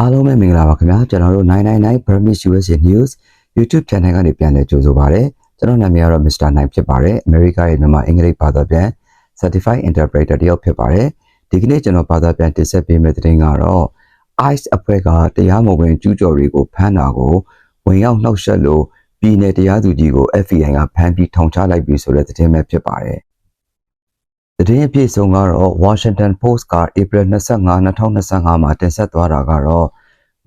အားလုံးပဲမင်္ဂလာပါခင်ဗျာကျွန်တော်တို့999 Burmese USA News YouTube Channel ကနေပြန်လည်ကြိုဆိုပါရစေကျွန်တော်နာမည်ကတော့ Mr. 9ဖြစ်ပါတယ်အမေရိကရဲ့မြန်မာအင်္ဂလိပ်ဘာသာပြန် Certified Interpreter တယောက်ဖြစ်ပါတယ်ဒီကနေ့ကျွန်တော်ဘာသာပြန်တင်ဆက်ပေးမယ့်သတင်းကတော့ ICE အဖွဲ့ကတရားမဝင်ကျူးကျော်တွေကိုဖမ်းတာကိုဝင်ရောက်နှောက်ယှက်လို့ပြည်내တရားသူကြီးကို FBI ကဖမ်းပြီးထောင်ချလိုက်ပြီဆိုတဲ့သတင်းပဲဖြစ်ပါတယ် သတင်းအပြည့်စုံကတော့ Washington Post က April 25 2025မှာတင်ဆက်သွားတာကတော့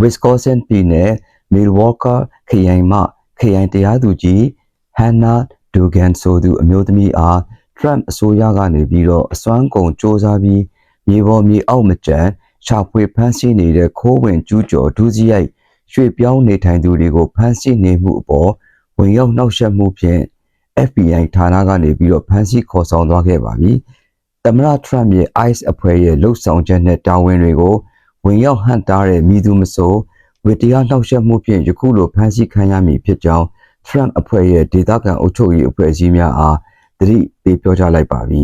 Wisconsin ပြည်နယ် Milwaukee ခရိုင်မှခရိုင်တရားသူကြီး Hannah Dugan ဆိုသူအမျိုးသမီးအား Trump အစိုးရကနေပြီးတော့အစွမ်းကုန်စ조사ပြီးမြေပေါ်မြေအောက်မကျန်ရှာဖွေဖမ်းဆီးနေတဲ့ခိုးဝင်ကျူးကျော်ဒုစရိုက်ရွှေ့ပြောင်းနေထိုင်သူတွေကိုဖမ်းဆီးနေမှုအပေါ်ဝင်ရောက်နှောက်ယှက်မှုဖြင့် FBI ဌာနကနေပြီးတော့ဖမ်းဆီးခေါ်ဆောင်သွားခဲ့ပါပြီ။ သမ္မတ Trump ရဲ့ ICE အဖွဲ့ရဲ့လှုပ်ဆောင်ချက်နဲ့တာဝန်တွေကိုဝင်ရောက်ဟန့်တားတဲ့မိသူမဆိုဝေတရားနှောက်ယှက်မှုဖြင့်ယခုလိုဖမ်းဆီးခံရမည်ဖြစ်ကြောင်း Trump အဖွဲ့ရဲ့ဒေသခံအုပ်ချုပ်ရေးအဖွဲ့အစည်းများအားတတိပေးပြောကြားလိုက်ပါပြီ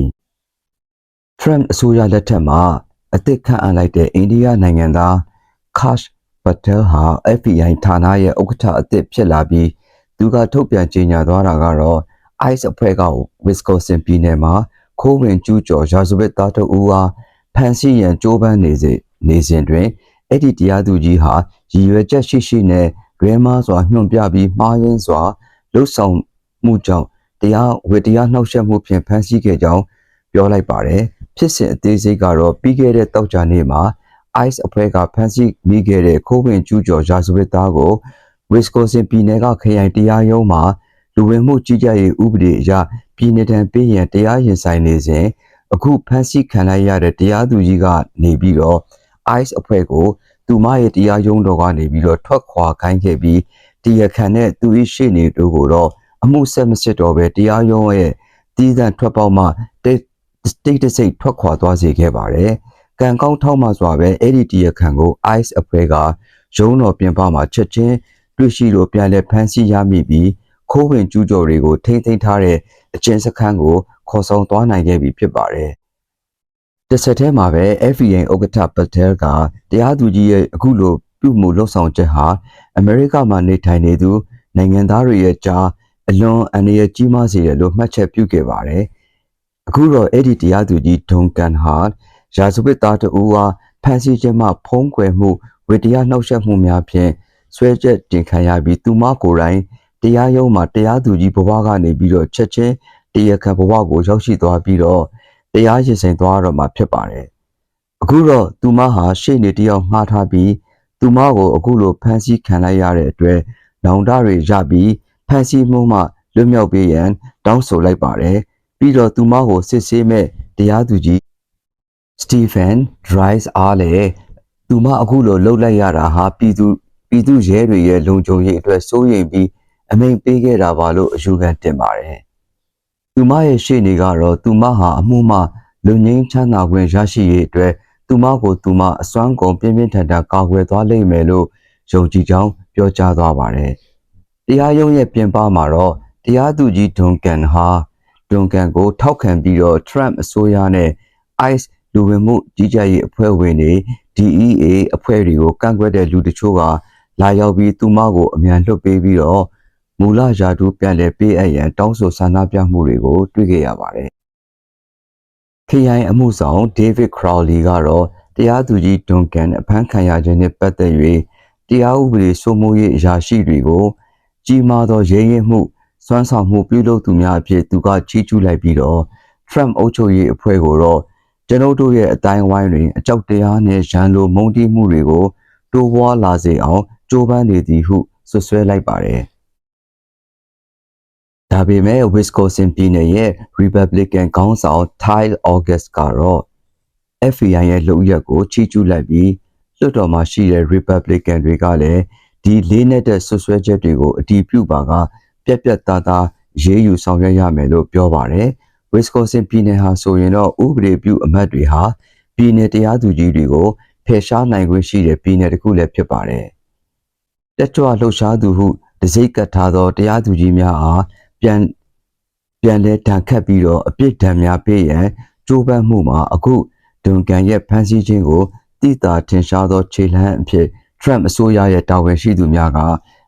။ Trump အစိုးရလက်ထက်မှာအသစ်ခန့်အပ်လိုက်တဲ့အိန္ဒိယနိုင်ငံသား Kash Patel ဟာ FBI ဌာနရဲ့ဥက္ကဋ္ဌအသစ်ဖြစ်လာပြီးသူကထုတ်ပြန်ကြေညာသွားတာကတော့ ICE အဖွဲ့က Wisconsin ပြည်နယ်မှာ ခိုးဝင်ကျူးကျော်ရာဇဝတ်သားတို့ဦးအားဖမ်းဆီးရန်ကြိုးပမ်းနေစေနေစဉ်တွင်အဲ့ဒီတရားသူကြီးဟာရည်ရွယ်ချက်ရှိရှိနဲ့ရွဲမားစွာညွှန်ပြပြီးမှားယွင်းစွာလှုပ်ဆောင်မှုကြောင့်တရားဝေတရားနှောက်ယှက်မှုဖြင့်ဖမ်းဆီးခဲ့ကြောင်းပြောလိုက်ပါတယ်ဖြစ်စဉ်အသေးစိတ်ကတော့ပြီးခဲ့တဲ့တောက်ကြနေ့မှာ ICE အဖွဲ့ကဖမ်းဆီးမိခဲ့တဲ့ခိုးဝင်ကျူးကျော်ရာဇဝတ်သားကို Wisconsin ပြည်နယ်ကခရိုင်တရားရုံးမှာ လူဝင်မှုကြီးကြပ်ရေးဥပဒေအရပြည်내တံပေးရန်တရားရင်ဆိုင်နေစဉ်အခုဖမ်းဆီးခံလိုက်ရတဲ့တရားသူကြီးကနေပြီးတော့ ICE အဖွဲ့ကိုသူမရဲ့တရားရုံးတော်ကနေပြီးတော့ထွက်ခွာခိုင်းခဲ့ပြီးတရားခံနဲ့သူ၏ရှေ့နေတို့ကိုတော့အမှုဆက်မစစ်တော့ပဲတရားရုံးရဲ့တည်တံ့ထွက်ပေါက်မှတိတ်တိတ်တဆိတ်ထွက်ခွာသွားစေခဲ့ပါတယ်။ကံကောင်းထောက်မှစွာပဲအဲ့ဒီတရားခံကို ICE အဖွဲ့ကရုံးတော်ပြင်ပမှာချက်ချင်းတွေ့ရှိလို့ပြန်လည်ဖမ်းဆီးရမိပြီး ခိုးဝင်ကျူးကျော်တွေကိုထိမ့်သိမ်းထားတဲ့အကျဉ်းစခန်းကိုခေါ်ဆောင်သွားနိုင်ခဲ့ပြီဖြစ်ပါတယ်။တစ်ဆက်တည်းမှာပဲ FBI ဥက္ကဋ္ဌပတယ်ကတရားသူကြီးရဲ့အခုလိုပြုမှုလှုပ်ဆောင်ချက်ဟာအမေရိကမှာနေထိုင်နေသူနိုင်ငံသားတွေရဲ့ကြားအလွန်အန္တရာယ်ကြီးမားစေတယ်လို့မှတ်ချက်ပြုခဲ့ပါတယ်။အခုတော့အဲ့ဒီတရားသူကြီးဒွန်ကန်ဟာရာဇဝတ်သားတဦးအားဖမ်းဆီးခြင်းမှဖုံးကွယ်မှုဝေတရားနှောက်ယှက်မှုများဖြင့်ဆွဲချက်တင်ခံရပြီးသူမကိုယ်တိုင် တရားရုံးမှာတရားသူကြီးဘဝကနေပြီးတော့ချက်ချင်းတရားခံဘဝကိုရောက်ရှိသွားပြီးတော့တရားရင်ဆိုင်သွားတော့မှာဖြစ်ပါတယ်။အခုတော့သူမဟာရှေ့နေတယောက်မှားထားပြီးသူမကိုအခုလိုဖမ်းဆီးခံလိုက်ရတဲ့အတွက်နောင်တတွေရပြီးဖမ်းဆီးမှုမှလွတ်မြောက်ပေးရန်တောင်းဆိုလိုက်ပါတယ်။ပြီးတော့သူမကိုစစ်ဆေးမဲ့တရားသူကြီးစတီဖန်ဒရိုက်စ်အားလည်းသူမအခုလိုလှုပ်လိုက်ရတာဟာပြည်သူပြည်သူရဲတွေရဲ့လုံခြုံရေးအတွက်စိုးရိမ်ပြီး အမိန်ပေးခဲ့တာပါလို့အယူခံတင်ပါတယ်။သူမရဲ့ရှေ့နေကတော့သူမဟာအမှုမှလူငင်းချမ်းသာခွင့်ရရှိရေးအတွက်သူမကိုသူမအစွမ်းကုန်ပြင်းပြင်းထန်ထန်ကာကွယ်သွားလိမ့်မယ်လို့ယုံကြည်ကြောင်းပြောကြားသွားပါတယ်။တရားရုံးရဲ့ပြင်ပမှာတော့တရားသူကြီးဒွန်ကန်ဟာဒွန်ကန်ကို ထောက်ခံပြီးတော့ Trump အစိုးရနဲ့ ICE လူဝင်မှုကြီးကြပ်ရေးအဖွဲ့ဝင်တွေ DEA အဖွဲ့တွေကိုကန့်ကွက်တဲ့လူတချို့ကလာရောက်ပြီးသူမကိုအမြန်လွှတ်ပေးပြီးတော့ မူလယာတူပြန်လည်ပေးအပ်ရန်တောင်းဆိုဆန္ဒပြမှုတွေကိုတွေ့ခဲ့ရပါတယ်။ KI အမှုဆောင် David Crowley ကတော့တရားသူကြီးဒွန်ကန်အဖမ်းခံရခြင်းနဲ့ပတ်သက်၍တရားဥပဒေစိုးမိုးရေးအရာရှိတွေကိုကြီးမားသောရဲရဲမှုစွမ်းဆောင်မှုပြုလုပ်သူများအဖြစ်သူကချီးကျူးလိုက်ပြီးတော့ Trump အုပ်ချုပ်ရေးအဖွဲ့ကိုတော့ကျွန်ုပ်တို့ရဲ့အတိုင်းဝိုင်းတွင်အကြောက်တရားနှင့်ရန်လိုမုန်းတီးမှုတွေကိုတိုးပွားလာစေအောင်ကြိုးပမ်းနေသည်ဟုဆွဆွဲလိုက်ပါတယ်။ ဒါပေမဲ့ Wisconsin ပြည်နယ်ရဲ့ Republican ခေါင်းဆောင် Kyle August ကတော့ FBI ရဲ့လုပ်ရက်ကိုချီးကျူးလိုက်ပြီးလွှတ်တော်မှာရှိတဲ့ Republican တွေကလည်းဒီလေးနဲ့တဲ့ဆွဆွဲချက်တွေကိုအတီးပြုပါကပြက်ပြက်သားသားရေးယူဆောင်ရွက်ရမယ်လို့ပြောပါတယ်။ Wisconsin ပြည်နယ်ဟာဆိုရင်တော့ဥပဒေပြုအမတ်တွေဟာပြည်နယ်တရားသူကြီးတွေကိုဖယ်ရှားနိုင်ခွင့်ရှိတဲ့ပြည်နယ်တစ်ခုလည်းဖြစ်ပါတယ်။တက်ကြွလှုပ်ရှားသူဟုတစိ့ကတ်ထားသောတရားသူကြီးများအား ပြန်ပြန်လဲတန်ခတ်ပြီးတော့အပြစ်ဒဏ်များပေးရန်ကြိုးပမ်းမှုမှာအခုဒွန်ကန်ရဲ့ဖမ်းဆီးခြင်းကိုတိတာထင်ရှားသောခြေလှမ်းအဖြစ် Trump အစိုးရရဲ့တာဝန်ရှိသူများက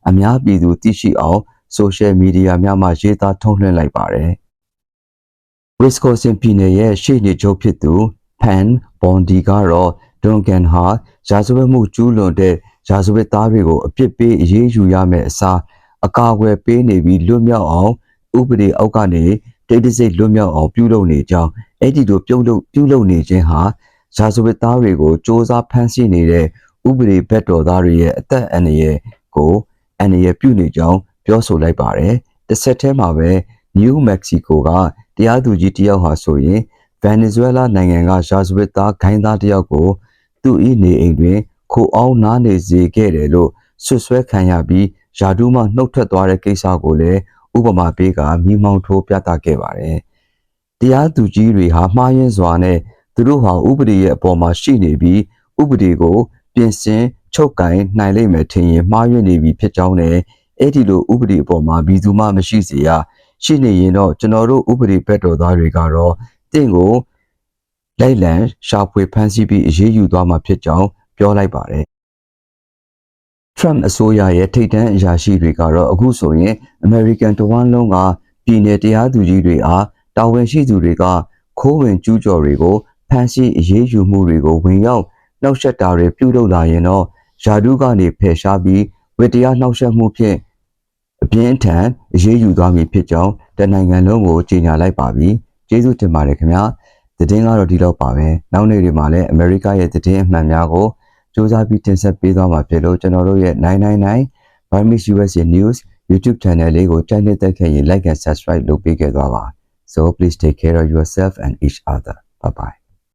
အများပြည်သူသိရှိအောင်ဆိုရှယ်မီဒီယာများမှာရေးသားထုတ်လွှင့်လိုက်ပါတယ်။ Wisconsin ပြည်နယ်ရဲ့ရှေ့နေချုပ်ဖြစ်သူ Pan Bondi ကတော့ Duncan ဟာရာဇဝတ်မှုကျူးလွန်တဲ့ရာဇဝတ်သားတွေကိုအပြစ်ပေးအရေးယူရမယ့်အစား အကာအကွယ်ပေးနေပြီးလွတ်မြောက်အောင်ဥပဒေအောက်ကနေတိတ်တဆိတ်လွတ်မြောက်အောင်ပြုလုပ်နေကြောင်းအဲ့ဒီလိုပြုလုပ်ပြုလုပ်နေခြင်းဟာရာဇဝတ်သားတွေကိုစ조사ဖမ်းဆီးနေတဲ့ဥပဒေဘက်တော်သားတွေရဲ့အသက်အန္တရာယ်ကိုအန္တရာယ်ပြုနေကြောင်းပြောဆိုလိုက်ပါတယ်တစ်ဆက်တည်းမှာပဲ New Mexico ကတရားသူကြီးတယောက်ဟာဆိုရင် Venezuela နိုင်ငံကရာဇဝတ်သားဂိုင်းသားတယောက်ကို သူ့၏နေအိမ်တွင် ခိုအောင်နားနေစေခဲ့တယ်လို့ဆွဆွဲခံရပြီး ယာဒူးမှနှုတ်ထွက်သွားတဲ့ကိစ္စကိုလည်းဥပမာပေးကမိမောင်းထိုးပြသခဲ့ပါတယ်။တရားသူကြီးတွေဟာမှားယွင်းစွာနဲ့သူတို့ဟာဥပဒေရဲ့အပေါ်မှာရှိနေပြီးဥပဒေကို ပြင်ဆင်ချုပ်ကင်နိုင်လိမ့်မယ်ထင်ရင်မှားယွင်းနေပြီဖြစ်ကြောင်းနဲ့အဲ့ဒီလိုဥပဒေအပေါ်မှာဘီသူမှမရှိစေရရှိနေရင်တော့ကျွန်တော်တို့ဥပဒေဘက်တော်သားတွေကတော့တင့်ကိုလိုက်လံရှာဖွေဖမ်းဆီးပြီးအရေးယူသွားမှာဖြစ်ကြောင်းပြောလိုက်ပါတယ်။ Trump အစိုးရရဲ့ထိပ်တန်းအရာရှိတွေကတော့အခုဆိုရင် American တဝန်းလုံးကပြည်내တရားသူကြီးတွေအားတာဝန်ရှိသူတွေကခိုးဝင်ကျူးကျော်တွေကိုဖမ်းဆီးအရေးယူမှုတွေကိုဝင်ရောက်နှောက်ယှက်တာတွေပြုလုပ်လာရင်တော့ယာဒူးကနေဖယ်ရှားပြီးဝေတရားနှောက်ယှက်မှုဖြင့်အပြင်းထန်အရေးယူသွားမည်ဖြစ်ကြောင်းတနိုင်ငံလုံးကိုကြေညာလိုက်ပါပြီကျေးဇူးတင်ပါတယ်ခင်ဗျာသတင်းကတော့ဒီတော့ပါပဲနောက်နေ့တွေမှာလည်းအမေရိကရဲ့သတင်းအမှန်များကို စူးစမ်းပြီးတင်ဆက်ပေးသွားမှာဖြစ်လို့ကျွန်တော်တို့ရဲ့999 Burmese USA News YouTube channel လေးကိုကြိုက်နေတဲ့ခင်ရင် like and subscribe လုပ်ပေးခဲ့သွားပါ so please take care of yourself and each other bye bye